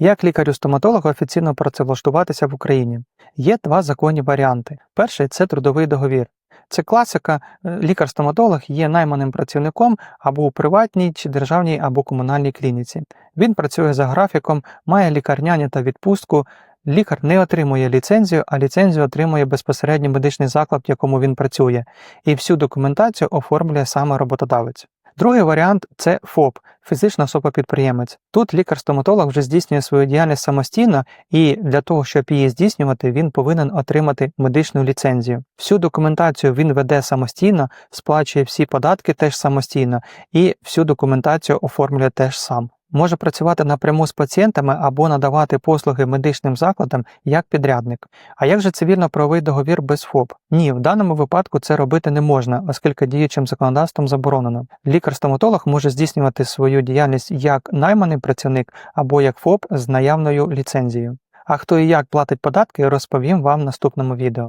Як лікарю-стоматологу офіційно працевлаштуватися в Україні? Є два законні варіанти. Перший це трудовий договір. Це класика. Е, Лікар-стоматолог є найманим працівником або у приватній чи державній або комунальній клініці. Він працює за графіком, має лікарняні та відпустку. Лікар не отримує ліцензію, а ліцензію отримує безпосередньо медичний заклад, в якому він працює, і всю документацію оформлює саме роботодавець. Другий варіант це ФОП фізична особа-підприємець. Тут лікар-стоматолог вже здійснює свою діяльність самостійно, і для того, щоб її здійснювати, він повинен отримати медичну ліцензію. Всю документацію він веде самостійно, сплачує всі податки теж самостійно, і всю документацію оформлює теж сам. Може працювати напряму з пацієнтами або надавати послуги медичним закладам як підрядник. А як же цивільно-правовий договір без ФОП? Ні, в даному випадку це робити не можна, оскільки діючим законодавством заборонено. Лікар-стоматолог може здійснювати свою діяльність як найманий працівник або як ФОП з наявною ліцензією. А хто і як платить податки, розповім вам в наступному відео.